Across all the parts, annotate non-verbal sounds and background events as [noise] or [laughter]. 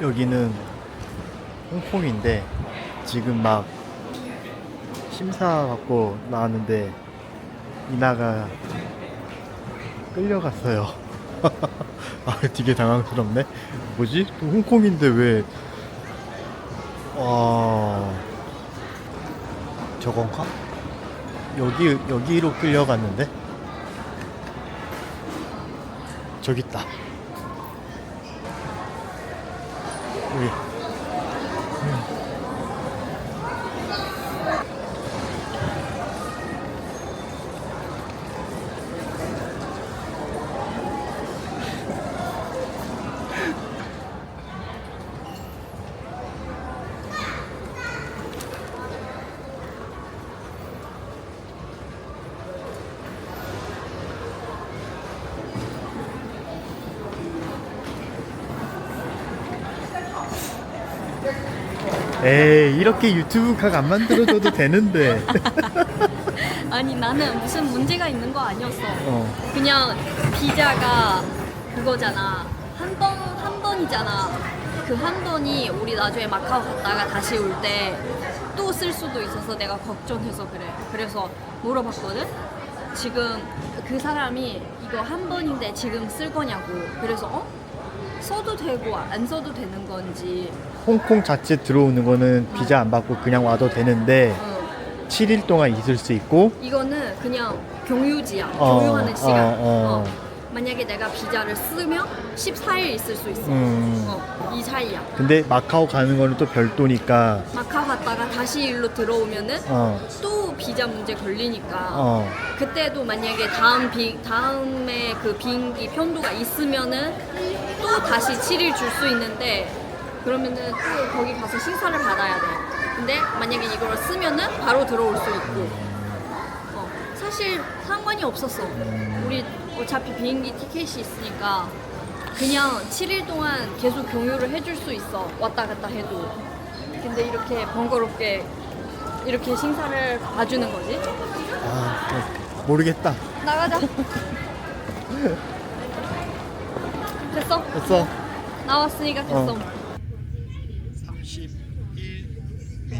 여기는 홍콩인데 지금 막 심사 받고 나왔는데 이나가 끌려갔어요. [laughs] 아, 되게 당황스럽네. 뭐지? 또 홍콩인데 왜? 와, 저건가? 여기 여기로 끌려갔는데? 저기 있다. 에이 이렇게 유튜브 각 안 만들어줘도 되는데 [laughs] 아니 나는 무슨 문제가 있는 거 아니었어. 어 그냥 비자가 그거잖아. 한 번 한 번이잖아. 그 한 번이 우리 나중에 마카오 갔다가 다시 올 때 또 쓸 수도 있어서 내가 걱정해서 그래. 그래서 물어봤거든. 지금 그 사람이 이거 한 번인데 지금 쓸 거냐고. 그래서 어? 써도 되고 안 써도 되는 건지. 홍콩 자체 들어오는 거는 비자 안 받고 그냥 와도 되는데 어. 7일 동안 있을 수 있고 이거는 그냥 경유지야. 어, 경유하는 시간. 어, 어. 어. 만약에 내가 비자를 쓰면 14일 있을 수 있어. 음. 어, 이 사이야. 근데 마카오 가는 거는 또 별도니까 마카오 갔다가 다시 일로 들어오면은 어 또 비자 문제 걸리니까 어. 그때도 만약에 다음 비 다음에 그 비행기 편도가 있으면은 또 다시 7일 줄 수 있는데 그러면은 또 거기 가서 심사를 받아야 돼. 근데 만약에 이걸 쓰면은 바로 들어올 수 있고. 어, 사실 상관이 없었어. 우리 어차피 비행기 티켓이 있으니까 그냥 7일 동안 계속 경유를 해줄 수 있어. 왔다 갔다 해도. 근데 이렇게 번거롭게 이렇게 심사를 봐주는 거지. 아 모르겠다 나가자. [laughs] 됐어? 됐어 나왔으니까 됐어. 어.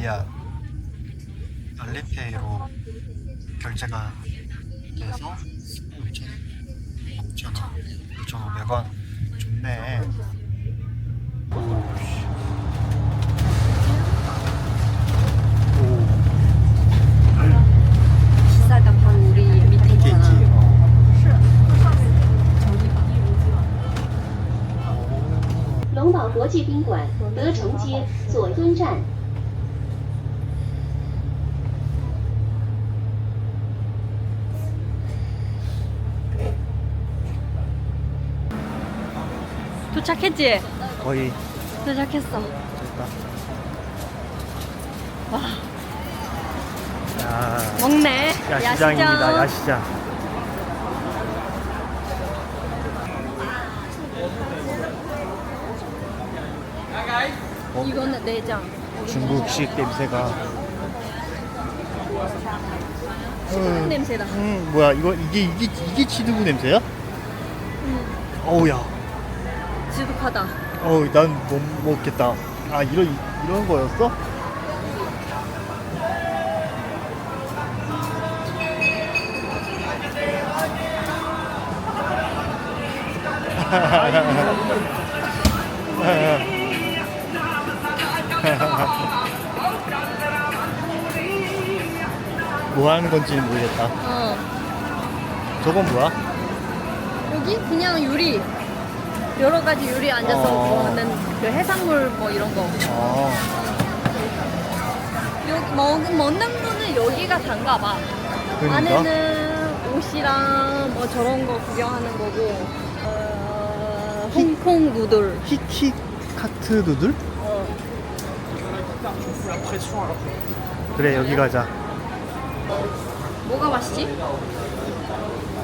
위안 알리페이로 결제가 돼서 5,000원 5,500원 좋네 오, 씨. 오, 기사가 바로 우리 밑에 이게 있잖아. 있지 어. 저기 봐. 龙宝国际宾馆德城街左尊站。 도착했지? 거의 도착했어. 됐다 와, 야, 먹네. 야시장입니다 야시장 이거는 내장. 중국식 냄새가 음. 냄새다. 음 뭐야 이거 이게 이게 이게 치두부 냄새야? 음, 어우야 지독하다. 어우 난못 먹겠다 아 이런 이런 거였어? [laughs] 뭐 하는 건지는 모르겠다 어. 저건 뭐야? 여기 그냥 유리. 여러 가지 유리 앉아서 어. 먹는 그 해산물 뭐 이런 거. 아 여기 먹, 먹는 거는 여기가 단가 봐. 그러니까 안에는 옷이랑 뭐 저런 거 구경하는 거고. 어, 홍콩 누들. 키키 카트 누들? 어. 그래 여기 가자 뭐가 맛있지?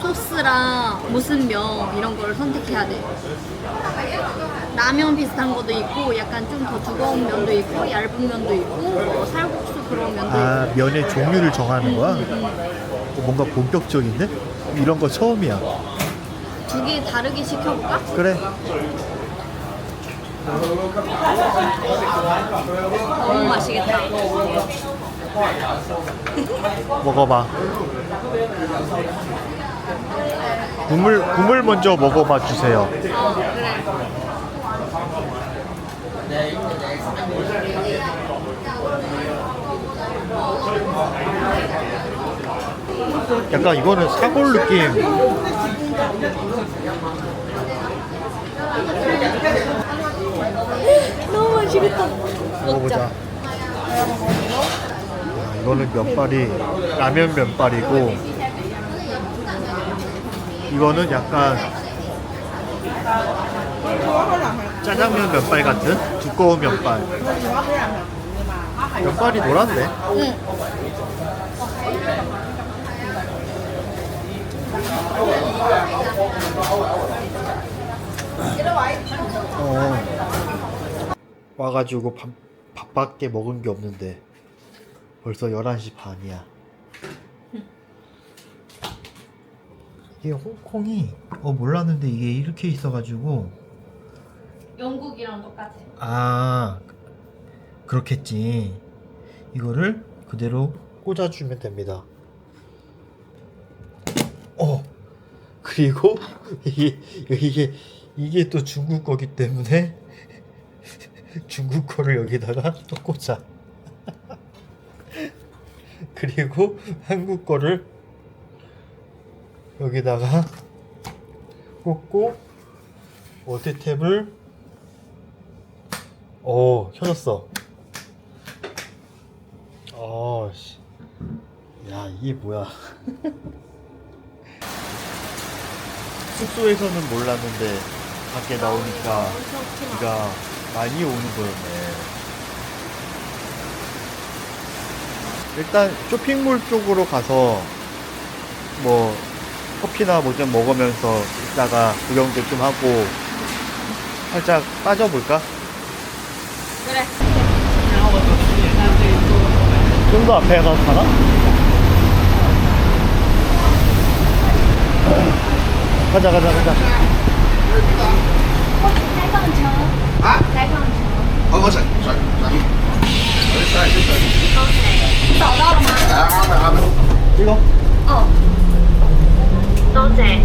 소스랑 무슨 면 이런 거를 선택해야 돼. 라면 비슷한 것도 있고 약간 좀 더 두꺼운 면도 있고 얇은 면도 있고 뭐 살국수 그런 면도 아 있고. 면의 종류를 정하는 거야? 어, 뭔가 본격적인데? 이런 거 처음이야 두 개 다르게 시켜볼까? 그래 너무 맛있겠다. 먹어봐 국물, 국물 먼저 먹어봐 주세요. 약간 이거는 사골 느낌 너무 맛있겠다. 먹어보자 야, 이거는 면발이 라면 면발이고 이거는 약간 짜장면 면발 같은 두꺼운 면발 면발이 노란데 응. 어. 와가지고 밥, 밥밖에 먹은 게 없는데 벌써 11시 반이야 이게 홍콩이 어 몰랐는데 이게 이렇게 있어가지고. 영국이랑 똑같아. 아 그렇겠지. 이거를 그대로 꽂아주면 됩니다. 어 그리고 [laughs] 이게 이게 이게 또 중국 거기 때문에 [laughs] 중국 거를 여기다가 또 꽂아. [laughs] 그리고 한국 거를 여기다가 꽂고 워터탭을 오 켜졌어 어, 씨. 야, 이게 뭐야. [laughs] 숙소에서는 몰랐는데, 밖에 나오니까 비가 많이 오는 거였네. 일단 쇼핑몰 쪽으로 가서, 뭐, 커피나 뭐 좀 먹으면서 이따가 구경도 좀 하고, 살짝 빠져볼까? 그래. 좀 더 앞에 가서 가나? 가자 가자 가자 开放城啊，开放城。好好食，水水，水水水水。找到了吗？係啊，啱啊啱啊， 이거 哦， 多謝，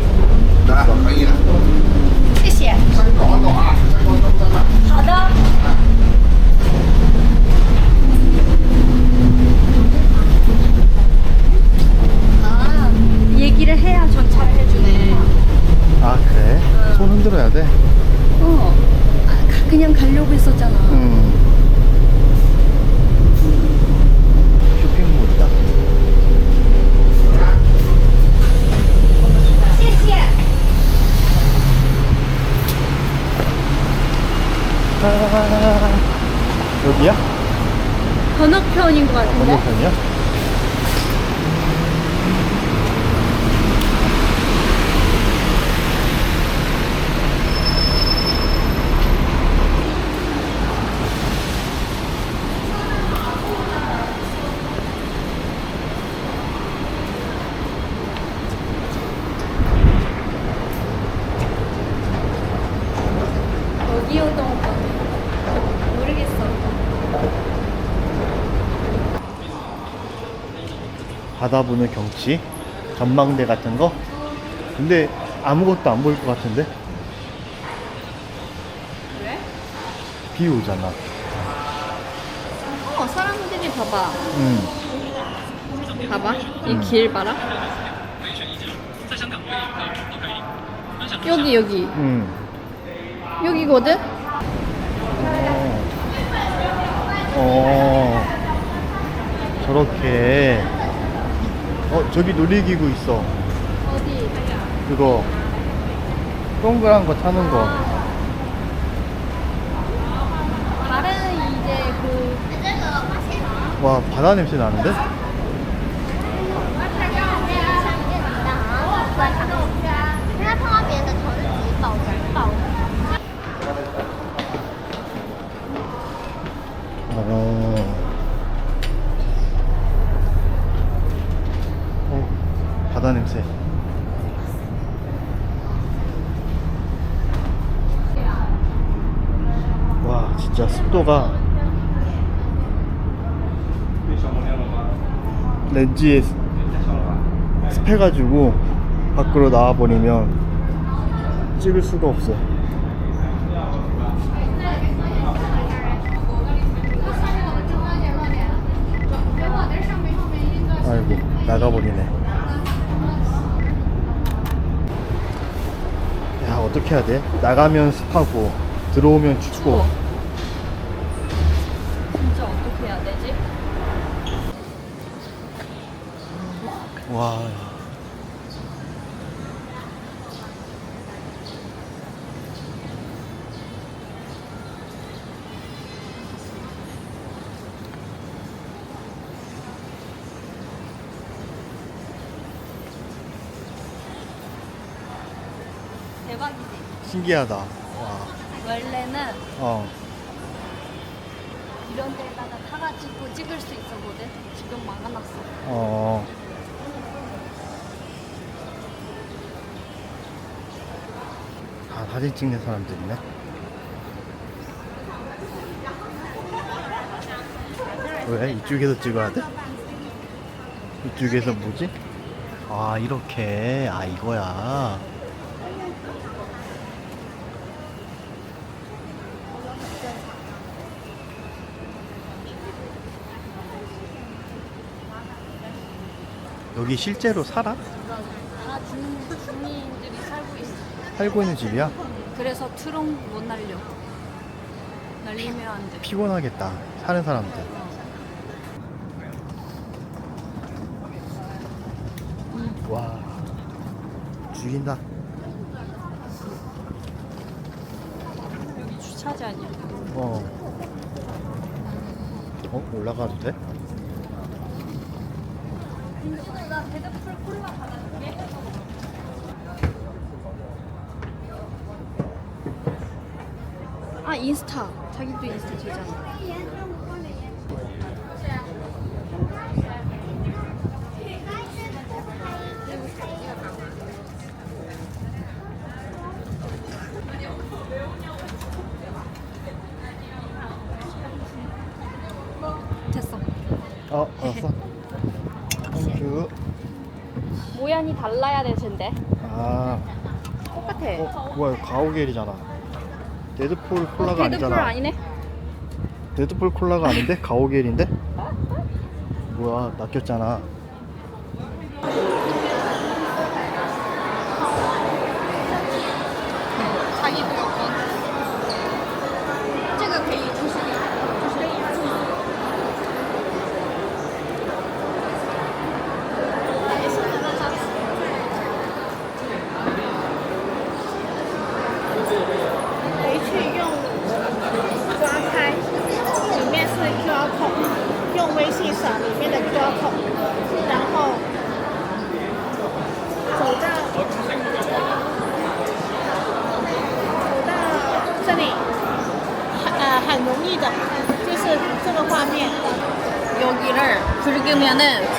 건너편인 것 같은데? 건너편이야? 어디였던 것 같아? 모르겠어. 바다 보는 경치 전망대 같은 거 근데 아무것도 안 보일 것 같은데 왜? 비비 오잖아. 어 사람들이 봐봐. 응. 봐봐. 이길 봐라. 여기 여기 응. 여기거든. 어. 저렇게. 어, 저기 놀이기구 있어. 어디? 그거. 동그란 거 타는 거. 다른 이제 그 와, 바다 냄새 나는데? 어. 어, 바다 냄새. 와, 진짜 습도가 렌즈에 습- 습해가지고 밖으로 나와버리면 찍을 수가 없어. 아이고 나가버리네. 야 어떻게 해야 돼? 나가면 습하고 들어오면 춥고. 와. 대박이지. 신기하다. 와. 원래는 어. 이런 데다가 타가지고 찍을 수 있었거든. 지금 막아놨어. 어. 사진 찍는 사람들이네. 왜? 이쪽에서 찍어야 돼? 이쪽에서 뭐지? 아, 이렇게. 아, 이거야. 여기 실제로 살아? 다 중, 중인들이 살고 있어. 살고 있는 집이야? 그래서 트럭 못 날려. 날리면 안 돼. 피곤하겠다. 사는 사람들. 와, 죽인다. 여기 주차장이야. 어. 어, 올라가도 돼? 나 데드풀 콜라 받아줄게. 아 인스타. 자기도 인스타 되잖아. 됐어. 어, 알았어. 땡큐. 모양이 달라야 될 텐데. 아, 똑같아. 어, 뭐야, 가오겔이잖아. 데드풀 콜라가 어, 데드풀 아니잖아. 아니네? 데드풀 콜라가 아닌데? 가오겔인데? 뭐야, 낚였잖아.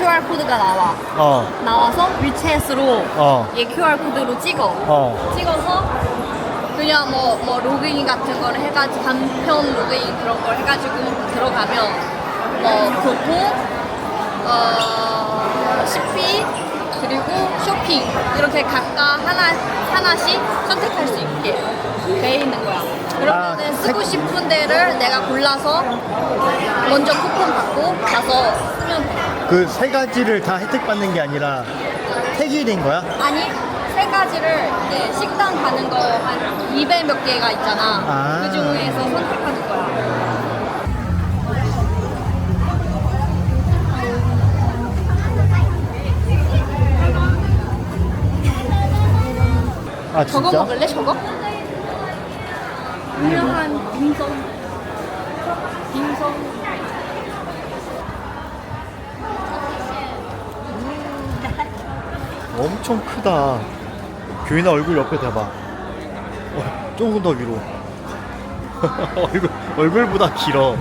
QR 코드가 나와. 어, 나와서 위챗으로 어, 얘 QR 코드로 찍어. 어. 찍어서 그냥 뭐, 뭐 로그인 같은 거를 해가지고 간편 로그인 그런 걸 해가지고 들어가면 뭐 교통, 어, 식비 그리고 쇼핑 이렇게 각각 하나 하나씩 선택할 수 있게 돼 있는 거야. 그러면은 아, 쓰고 싶은 데를 내가 골라서 먼저 쿠폰 받고 가서 쓰면 돼. 그 세 가지를 다 혜택 받는 게 아니라 택일인 거야? 아니 세 가지를 이제 식당 가는 거 한 200 몇 개가 있잖아. 아. 그 중에서 선택하는 거야. 아 저거 진짜? 먹을래? 저거? 유명한 빙성. 빙성. 엄청 크다. 교인아 얼굴 옆에 대봐. 어, 조금 더 위로. [laughs] 얼굴 얼굴보다 길어.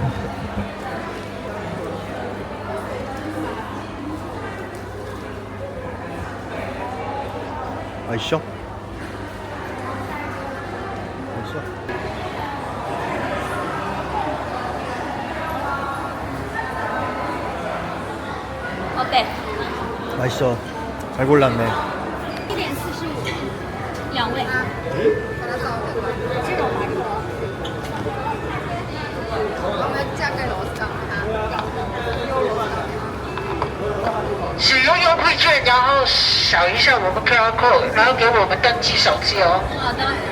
아이쇼? 아이쇼? 어때? 맛있어. 잘 골랐네. 一点四十五，两位。使用优惠券，然后扫一下我们 QR code，然后给我们登记手机哦。好的。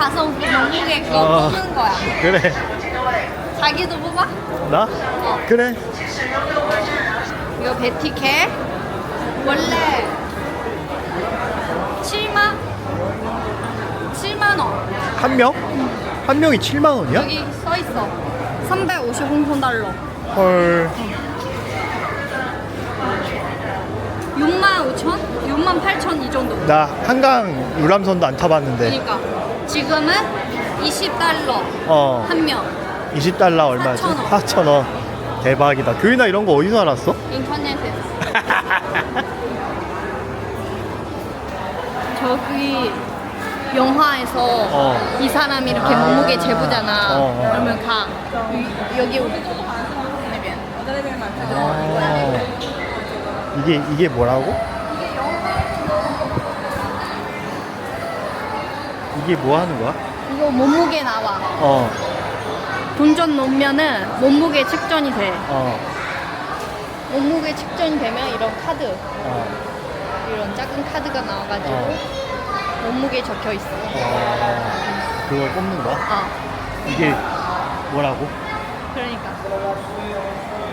가서 영국에 그거 어. 뽑는 거야. 그래 자기도 뽑아? 나? 그래 이거 베티켓 원래 7만 7만 원 한 명? 한 명이 7만 원이야? 여기 써 있어 350 홍콩 달러 헐 6만 5천 6만 8천 이 정도 나 한강 유람선도 안 타봤는데 그러니까 지금은 20달러 어 한 명 20달러 얼마지? 4,000원. 4,000원 대박이다 교인아 이런 거 어디서 알았어? 인터넷에서 [laughs] 저기 영화에서 어. 이 사람이 이렇게 몸무게 재보잖아 어, 어. 그러면 가 이- 여기 오고 어. 이게 이게 뭐라고? 이게 뭐 하는 거야? 이거 몸무게 나와 어, 본전 놓으면은 몸무게 측정이 돼 어, 몸무게 측정이 되면 이런 카드 어, 이런 작은 카드가 나와가지고 어. 몸무게 적혀 있어 어. 그걸 뽑는 거야? 어 이게 뭐라고? 그러니까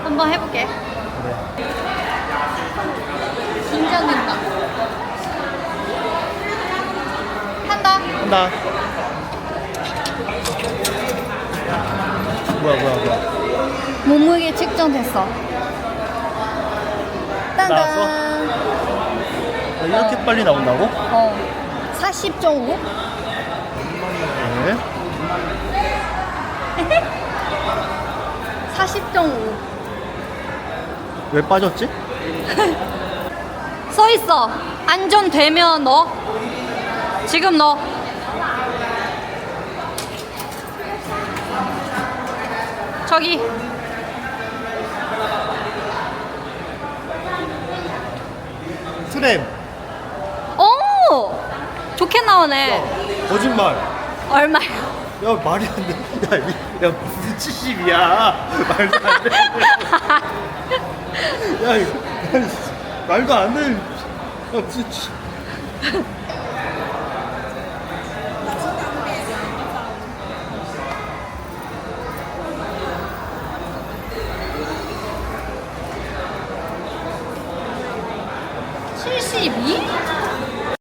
한번 해볼게 그래. 긴장된다 한다 한다. 뭐야 뭐야 뭐야. 몸무게 측정됐어? 딴딴 아, 이렇게 빨리 나온다고? 어 40.5? 네. 40.5 왜 빠졌지? [laughs] 써 있어. 안전되면 넣어. 지금 넣어. 저기. 트램. 오! 좋게 나오네. 거짓말. 얼마야? 야 말이 안 돼. 야, 이- 야 무슨 70이야. 말도 안 돼. [laughs] 야, 이거, 야, 말도 안 돼. 야, 무슨 70.